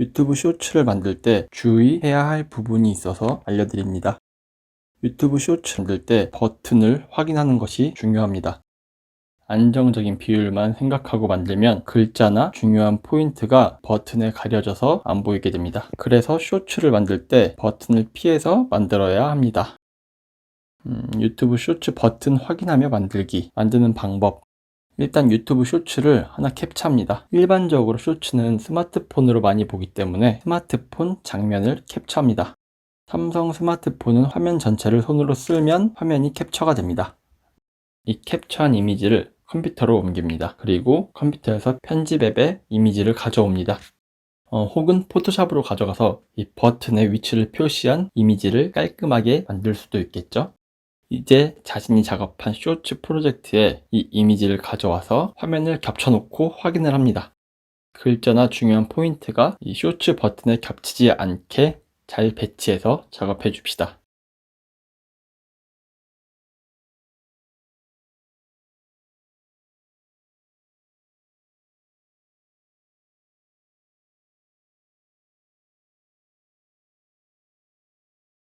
유튜브 쇼츠를 만들 때 주의해야 할 부분이 있어서 알려드립니다. 유튜브 쇼츠 만들 때 버튼을 확인하는 것이 중요합니다. 안정적인 비율만 생각하고 만들면 글자나 중요한 포인트가 버튼에 가려져서 안 보이게 됩니다. 그래서 쇼츠를 만들 때 버튼을 피해서 만들어야 합니다. 음, 유튜브 쇼츠 버튼 확인하며 만들기. 만드는 방법. 일단 유튜브 쇼츠를 하나 캡처합니다. 일반적으로 쇼츠는 스마트폰으로 많이 보기 때문에 스마트폰 장면을 캡처합니다. 삼성 스마트폰은 화면 전체를 손으로 쓸면 화면이 캡처가 됩니다. 이 캡처한 이미지를 컴퓨터로 옮깁니다. 그리고 컴퓨터에서 편집 앱에 이미지를 가져옵니다. 어, 혹은 포토샵으로 가져가서 이 버튼의 위치를 표시한 이미지를 깔끔하게 만들 수도 있겠죠. 이제 자신이 작업한 쇼츠 프로젝트에 이 이미지를 가져와서 화면을 겹쳐놓고 확인을 합니다. 글자나 중요한 포인트가 이 쇼츠 버튼에 겹치지 않게 잘 배치해서 작업해 줍시다.